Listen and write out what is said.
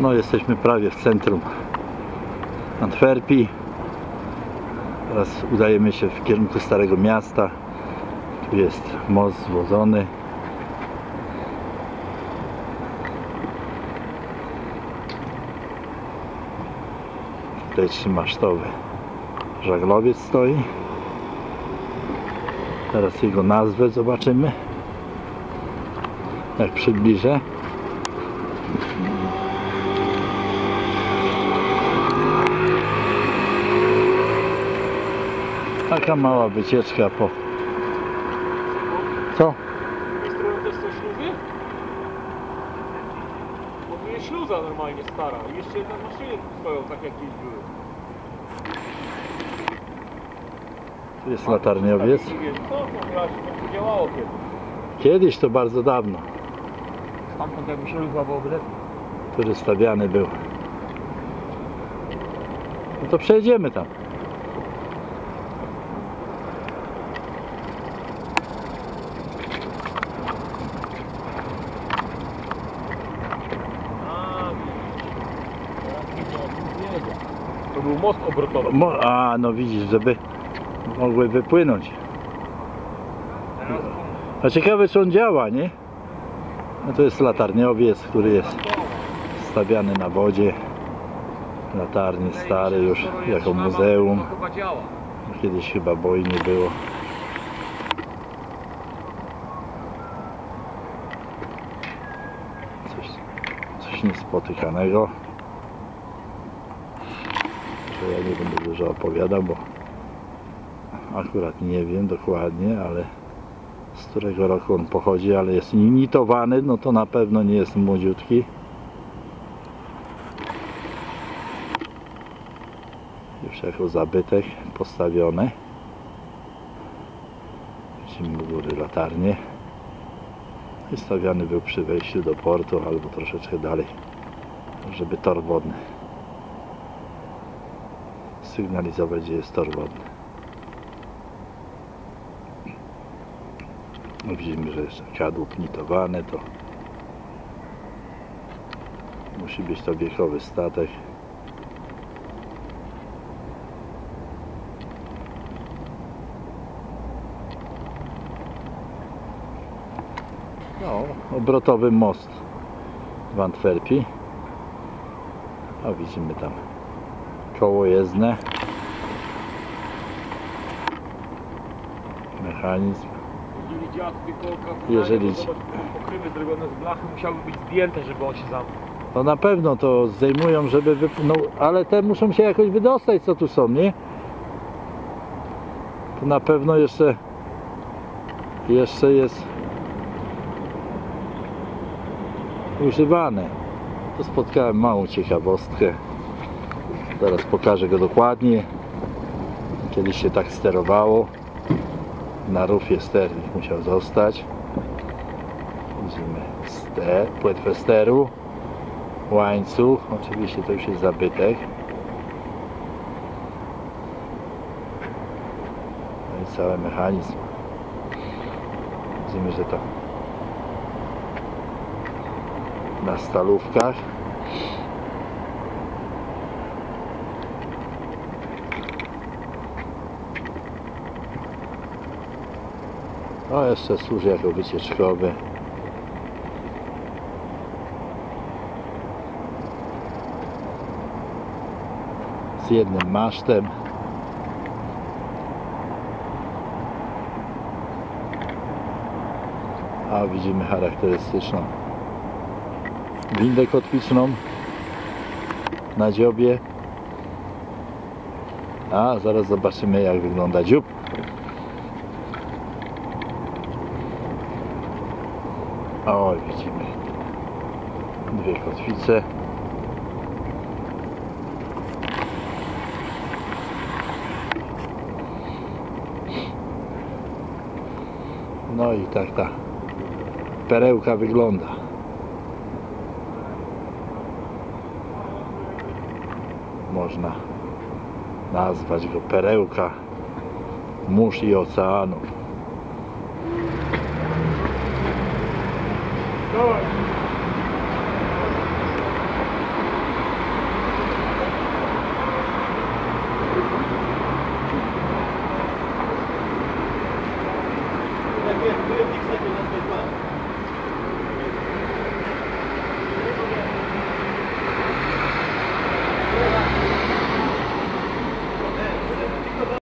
No jesteśmy prawie w centrum Antwerpii. Teraz udajemy się w kierunku Starego Miasta. Tu jest most zwodzony. Tutaj trzymasztowy żaglowiec stoi. Teraz jego nazwę zobaczymy. Jak przybliżę. Taka mała wycieczka po... Co? Strony też są śluzy? Bo tu jest śluza normalnie stara. I jeszcze jedne maszyny tu stoją, tak jak kiedyś były. Tu jest latarniowiec. Tak, nie wiem, co to razie to działało kiedyś. Kiedyś to bardzo dawno, Stamtąd jakby śluza byłoby lepiej. który stawiany był. No to przejdziemy tam. A, Teraz widzę, o tym wiedział. To był most obrotowy. Mo- A, no widzisz, żeby mogły wypłynąć. A ciekawe, czy on działa, nie? No to jest latarniowiec, który jest stawiany na wodzie. Latarnie stary już jako muzeum. Kiedyś chyba boi nie było. Coś, coś niespotykanego. Ja nie będę dużo opowiadał, bo akurat nie wiem dokładnie, ale z którego roku on pochodzi, ale jest imitowany, no to na pewno nie jest młodziutki. Już jako zabytek postawiony. Widzimy u góry latarnię. I stawiany był przy wejściu do portu albo troszeczkę dalej, żeby tor wodny sygnalizować, gdzie jest tor wodny. No widzimy, że jest kadłub nitowany, to musi być to wiekowy statek. No, obrotowy most w Antwerpii. A widzimy tam koło jezdne. Mechanizm. Jeżeli tutaj to pokrywy zrobione z blachy musiały być zdjęte, żeby on się zamknął. Na pewno to zdejmują, żeby wypłynął, ale te muszą się jakoś wydostać, co tu są, nie? To na pewno jeszcze jeszcze jest używane. To spotkałem małą ciekawostkę. Zaraz pokażę go dokładnie. Kiedyś się tak sterowało. Na rufie sternik musiał zostać. Widzimy ster, płetwę steru łańcuch, oczywiście to już jest zabytek. No i cały mechanizm. Widzimy, że to na stalówkach. No jeszcze służy jako wycieczkowy. z jednym masztem. A widzimy charakterystyczną windę kotwiczną na dziobie. A zaraz zobaczymy jak wygląda dziób. O, widzimy dwie kotwice. No i tak ta perełka wygląda. Można nazwać go perełka mórz i oceanu. Lord.